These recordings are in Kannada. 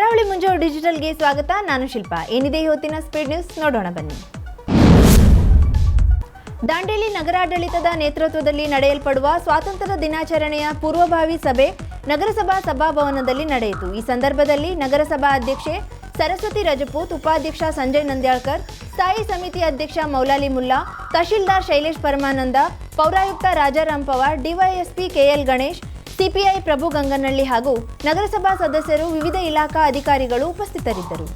ಕರಾವಳಿ ಮುಂಜಾವು ಡಿಜಿಟಲ್ಗೆ ಸ್ವಾಗತ. ನಾನು ಶಿಲ್ಪ. ಏನಿದೆ ಇವತ್ತಿನ ಸ್ಪೀಡ್ ನ್ಯೂಸ್ ನೋಡೋಣ ಬನ್ನಿ. ದಾಂಡೇಲಿ ನಗರಾಡಳಿತದ ನೇತೃತ್ವದಲ್ಲಿ ನಡೆಯಲ್ಪಡುವ ಸ್ವಾತಂತ್ರ್ಯ ದಿನಾಚರಣೆಯ ಪೂರ್ವಭಾವಿ ಸಭೆ ನಗರಸಭಾ ಸಭಾಭವನದಲ್ಲಿ ನಡೆಯಿತು. ಈ ಸಂದರ್ಭದಲ್ಲಿ ನಗರಸಭಾ ಅಧ್ಯಕ್ಷೆ ಸರಸ್ವತಿ ರಜಪೂತ್, ಉಪಾಧ್ಯಕ್ಷ ಸಂಜಯ್ ನಂದ್ಯಾಳ್ಕರ್, ಸ್ಥಾಯಿ ಸಮಿತಿ ಅಧ್ಯಕ್ಷ ಮೌಲಾಲಿ ಮುಲ್ಲಾ, ತಹಶೀಲ್ದಾರ್ ಶೈಲೇಶ್ ಪರಮಾನಂದ, ಪೌರಾಯುಕ್ತ Rajaram Pawar, DySP KL Ganesh CPI Prabhu Ganganahalli ಹಾಗೂ ನಗರಸಭಾ ಸದಸ್ಯರು ವಿವಿಧ ಇಲಾಖಾ ಅಧಿಕಾರಿಗಳು ಉಪಸ್ಥಿತರಿದ್ದರು.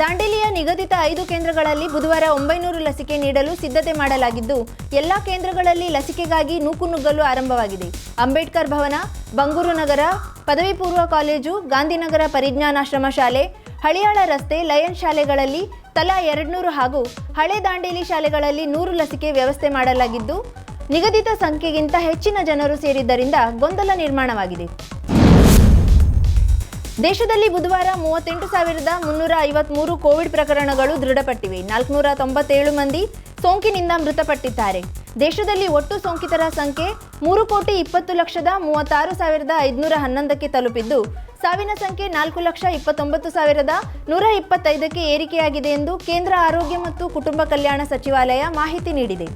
ದಾಂಡೇಲಿಯ ನಿಗದಿತ ಐದು ಕೇಂದ್ರಗಳಲ್ಲಿ ಬುಧವಾರ ಒಂಬೈನೂರು ಲಸಿಕೆ ನೀಡಲು ಸಿದ್ಧತೆ ಮಾಡಲಾಗಿದ್ದು, ಎಲ್ಲಾ ಕೇಂದ್ರಗಳಲ್ಲಿ ಲಸಿಕೆಗಾಗಿ ನೂಕುನುಗ್ಗಲು ಆರಂಭವಾಗಿದೆ. ಅಂಬೇಡ್ಕರ್ ಭವನ, ಬಂಗೂರು ನಗರ, ಪದವಿ ಪೂರ್ವ ಕಾಲೇಜು, ಗಾಂಧಿನಗರ ಪರಿಜ್ಞಾನಾಶ್ರಮ ಶಾಲೆ, ಹಳಿಯಾಳ ರಸ್ತೆ, ಲಯನ್ ಶಾಲೆಗಳಲ್ಲಿ ತಲಾ ಎರಡ್ನೂರು ಹಾಗೂ ಹಳೆ ದಾಂಡೇಲಿ ಶಾಲೆಗಳಲ್ಲಿ ನೂರು ಲಸಿಕೆ ವ್ಯವಸ್ಥೆ ಮಾಡಲಾಗಿದ್ದು ನಿಗದಿತ ಸಂಖ್ಯೆಗಿಂತ ಹೆಚ್ಚಿನ ಜನರು ಸೇರಿದ್ದರಿಂದ ಗೊಂದಲ ನಿರ್ಮಾಣವಾಗಿದೆ. ದೇಶದಲ್ಲಿ ಬುಧವಾರ ಮೂವತ್ತೆಂಟು ಸಾವಿರದ ಮುನ್ನೂರ ಐವತ್ಮೂರು ಕೋವಿಡ್ ಪ್ರಕರಣಗಳು ದೃಢಪಟ್ಟಿವೆ. ನಾಲ್ಕುನೂರ ತೊಂಬತ್ತೇಳು ಮಂದಿ ಸೋಂಕಿನಿಂದ ಮೃತಪಟ್ಟಿದ್ದಾರೆ. ದೇಶದಲ್ಲಿ ಒಟ್ಟು ಸೋಂಕಿತರ ಸಂಖ್ಯೆ ಮೂರು ಕೋಟಿ ಇಪ್ಪತ್ತು ಲಕ್ಷದ ಮೂವತ್ತಾರು ಸಾವಿರದ ಐದುನೂರ ಹನ್ನೊಂದಕ್ಕೆ ತಲುಪಿದ್ದು, ಸಾವಿನ ಸಂಖ್ಯೆ ನಾಲ್ಕು ಲಕ್ಷ ಇಪ್ಪತ್ತೊಂಬತ್ತು ಸಾವಿರದ ನೂರ ಇಪ್ಪತ್ತೈದಕ್ಕೆ ಏರಿಕೆಯಾಗಿದೆ ಎಂದು ಕೇಂದ್ರ ಆರೋಗ್ಯ ಮತ್ತು ಕುಟುಂಬ ಕಲ್ಯಾಣ ಸಚಿವಾಲಯ ಮಾಹಿತಿ ನೀಡಿದೆ.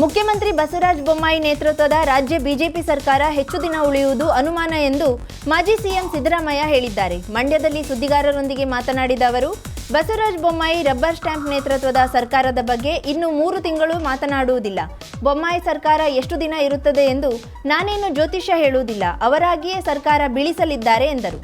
ಮುಖ್ಯಮಂತ್ರಿ ಬಸವರಾಜ ಬೊಮ್ಮಾಯಿ ನೇತೃತ್ವದ ರಾಜ್ಯ ಬಿಜೆಪಿ ಸರ್ಕಾರ ಹೆಚ್ಚು ದಿನ ಉಳಿಯುವುದು ಅನುಮಾನ ಎಂದು ಮಾಜಿ ಸಿಎಂ ಸಿದ್ದರಾಮಯ್ಯ ಹೇಳಿದ್ದಾರೆ. ಮಂಡ್ಯದಲ್ಲಿ ಸುದ್ದಿಗಾರರೊಂದಿಗೆ ಮಾತನಾಡಿದ ಅವರು, ಬಸವರಾಜ ಬೊಮ್ಮಾಯಿ ರಬ್ಬರ್ ಸ್ಟ್ಯಾಂಪ್ ನೇತೃತ್ವದ ಸರ್ಕಾರದ ಬಗ್ಗೆ ಇನ್ನು ಮೂರು ತಿಂಗಳು ಮಾತನಾಡುವುದಿಲ್ಲ. ಬೊಮ್ಮಾಯಿ ಸರ್ಕಾರ ಎಷ್ಟು ದಿನ ಇರುತ್ತದೆ ಎಂದು ನಾನೇನು ಜ್ಯೋತಿಷ್ಯ ಹೇಳುವುದಿಲ್ಲ. ಅವರಾಗಿಯೇ ಸರ್ಕಾರ ಬೀಳಿಸಲಿದ್ದಾರೆ ಎಂದರು.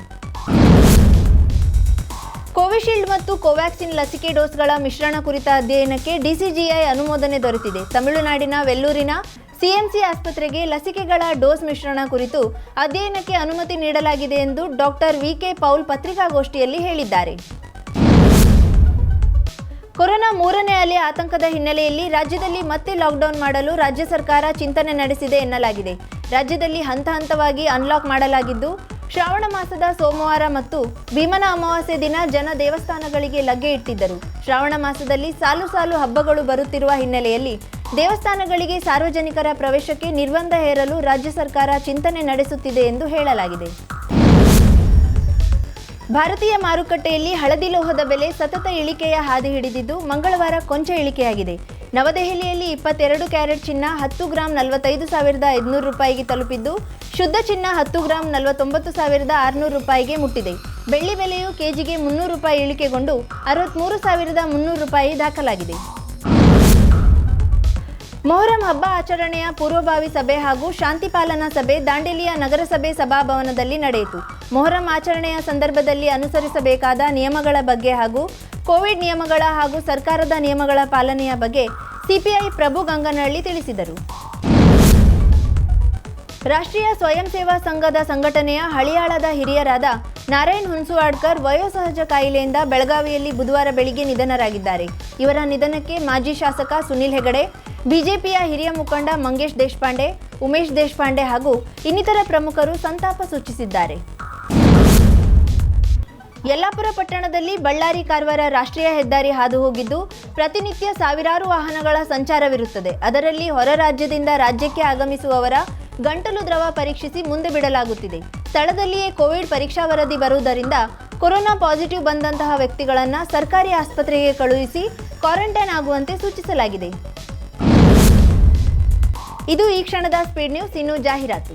ಕೋವಿಶೀಲ್ಡ್ ಮತ್ತು ಕೋವ್ಯಾಕ್ಸಿನ್ ಲಸಿಕೆ ಡೋಸ್ಗಳ ಮಿಶ್ರಣ ಕುರಿತ ಅಧ್ಯಯನಕ್ಕೆ ಡಿಸಿಜಿಐ ಅನುಮೋದನೆ ದೊರೆತಿದೆ. ತಮಿಳುನಾಡಿನ ವೆಲ್ಲೂರಿನ ಸಿಎಂಸಿ ಆಸ್ಪತ್ರೆಗೆ ಲಸಿಕೆಗಳ ಡೋಸ್ ಮಿಶ್ರಣ ಕುರಿತು ಅಧ್ಯಯನಕ್ಕೆ ಅನುಮತಿ ನೀಡಲಾಗಿದೆ ಎಂದು ಡಾಕ್ಟರ್ ವಿಕೆ ಪೌಲ್ ಪತ್ರಿಕಾಗೋಷ್ಠಿಯಲ್ಲಿ ಹೇಳಿದ್ದಾರೆ. ಕೊರೋನಾ ಮೂರನೇ ಅಲೆ ಆತಂಕದ ಹಿನ್ನೆಲೆಯಲ್ಲಿ ರಾಜ್ಯದಲ್ಲಿ ಮತ್ತೆ ಲಾಕ್ಡೌನ್ ಮಾಡಲು ರಾಜ್ಯ ಸರ್ಕಾರ ಚಿಂತನೆ ನಡೆಸಿದೆ ಎನ್ನಲಾಗಿದೆ. ರಾಜ್ಯದಲ್ಲಿ ಹಂತ ಹಂತವಾಗಿ ಅನ್ಲಾಕ್ ಮಾಡಲಾಗಿದ್ದು ಶ್ರಾವಣ ಮಾಸದ ಸೋಮವಾರ ಮತ್ತು ಭೀಮನ ಅಮಾವಾಸ್ಯೆ ದಿನ ಜನ ದೇವಸ್ಥಾನಗಳಿಗೆ ಲಗ್ಗೆ ಇಟ್ಟಿದ್ದರು. ಶ್ರಾವಣ ಮಾಸದಲ್ಲಿ ಸಾಲು ಸಾಲು ಹಬ್ಬಗಳು ಬರುತ್ತಿರುವ ಹಿನ್ನೆಲೆಯಲ್ಲಿ ದೇವಸ್ಥಾನಗಳಿಗೆ ಸಾರ್ವಜನಿಕರ ಪ್ರವೇಶಕ್ಕೆ ನಿರ್ಬಂಧ ಹೇರಲು ರಾಜ್ಯ ಸರ್ಕಾರ ಚಿಂತನೆ ನಡೆಸುತ್ತಿದೆ ಎಂದು ಹೇಳಲಾಗಿದೆ. ಭಾರತೀಯ ಮಾರುಕಟ್ಟೆಯಲ್ಲಿ ಹಳದಿ ಲೋಹದ ಬೆಲೆ ಸತತ ಇಳಿಕೆಯ ಹಾದಿ ಹಿಡಿದಿದ್ದು ಮಂಗಳವಾರ ಕೊಂಚ ಇಳಿಕೆಯಾಗಿದೆ. ನವದೆಹಲಿಯಲ್ಲಿ ಇಪ್ಪತ್ತೆರಡು ಕ್ಯಾರೆಟ್ ಚಿನ್ನ, ಹತ್ತು ಗ್ರಾಂ ನಲವತ್ತೈದು ಸಾವಿರದ ಐದುನೂರು ರೂಪಾಯಿಗೆ ತಲುಪಿದ್ದು, ಶುದ್ಧ ಚಿನ್ನ ಹತ್ತು ಗ್ರಾಂ ನಲವತ್ತೊಂಬತ್ತು ಸಾವಿರದ ಆರುನೂರು ರೂಪಾಯಿಗೆ ಮುಟ್ಟಿದೆ. ಬೆಳ್ಳಿ ಬೆಲೆಯು ಕೆಜಿಗೆ ಮುನ್ನೂರು ರೂಪಾಯಿ ಇಳಿಕೆಗೊಂಡು ಅರವತ್ತ್ಮೂರು ಸಾವಿರದ ಮುನ್ನೂರು ರೂಪಾಯಿ ದಾಖಲಾಗಿದೆ. ಮೊಹರಂ ಹಬ್ಬ ಆಚರಣೆಯ ಪೂರ್ವಭಾವಿ ಸಭೆ ಹಾಗೂ ಶಾಂತಿ ಪಾಲನಾ ಸಭೆ ದಾಂಡೇಲಿಯ ನಗರಸಭೆ ಸಭಾಭವನದಲ್ಲಿ ನಡೆಯಿತು. ಮೊಹರಂ ಆಚರಣೆಯ ಸಂದರ್ಭದಲ್ಲಿ ಅನುಸರಿಸಬೇಕಾದ ನಿಯಮಗಳ ಬಗ್ಗೆ ಹಾಗೂ ಕೋವಿಡ್ ನಿಯಮಗಳ ಹಾಗೂ ಸರ್ಕಾರದ ನಿಯಮಗಳ ಪಾಲನೆಯ ಬಗ್ಗೆ ಸಿಪಿಐ ಪ್ರಭು ಗಂಗನಹಳ್ಳಿ ತಿಳಿಸಿದರು. ರಾಷ್ಟ್ರೀಯ ಸ್ವಯಂ ಸೇವಾ ಸಂಘದ ಸಂಘಟನೆಯ ಹಳಿಯಾಳದ ಹಿರಿಯರಾದ ನಾರಾಯಣ್ ಹುನ್ಸುವಾಡ್ಕರ್ ವಯೋಸಹಜ ಕಾಯಿಲೆಯಿಂದ ಬೆಳಗಾವಿಯಲ್ಲಿ ಬುಧವಾರ ಬೆಳಿಗ್ಗೆ ನಿಧನರಾಗಿದ್ದಾರೆ. ಇವರ ನಿಧನಕ್ಕೆ ಮಾಜಿ ಶಾಸಕ ಸುನಿಲ್ ಹೆಗಡೆ, ಬಿಜೆಪಿಯ ಹಿರಿಯ ಮುಖಂಡ ಮಂಗೇಶ್ ದೇಶಪಾಂಡೆ, ಉಮೇಶ್ ದೇಶಪಾಂಡೆ ಹಾಗೂ ಇನ್ನಿತರ ಪ್ರಮುಖರು ಸಂತಾಪ ಸೂಚಿಸಿದ್ದಾರೆ. ಯಲ್ಲಾಪುರ ಪಟ್ಟಣದಲ್ಲಿ ಬಳ್ಳಾರಿ ಕಾರವಾರ ರಾಷ್ಟ್ರೀಯ ಹೆದ್ದಾರಿ ಹಾದು ಹೋಗಿದ್ದು, ಪ್ರತಿನಿತ್ಯ ಸಾವಿರಾರು ವಾಹನಗಳ ಸಂಚಾರವಿರುತ್ತದೆ. ಅದರಲ್ಲಿ ಹೊರ ರಾಜ್ಯದಿಂದ ರಾಜ್ಯಕ್ಕೆ ಆಗಮಿಸುವವರ ಗಂಟಲು ದ್ರವ ಪರೀಕ್ಷಿಸಿ ಮುಂದೆ ಬಿಡಲಾಗುತ್ತಿದೆ. ಸ್ಥಳದಲ್ಲಿಯೇ ಕೋವಿಡ್ ಪರೀಕ್ಷಾ ವರದಿ ಬರುವುದರಿಂದ ಕೊರೋನಾ ಪಾಸಿಟಿವ್ ಬಂದಂತಹ ವ್ಯಕ್ತಿಗಳನ್ನು ಸರ್ಕಾರಿ ಆಸ್ಪತ್ರೆಗೆ ಕಳುಹಿಸಿ ಕ್ವಾರಂಟೈನ್ ಆಗುವಂತೆ ಸೂಚಿಸಲಾಗಿದೆ. ಇದು ಈ ಕ್ಷಣದ ಸ್ಪೀಡ್ ನ್ಯೂಸ್. ಇನ್ನು ಜಾಹೀರಾತು.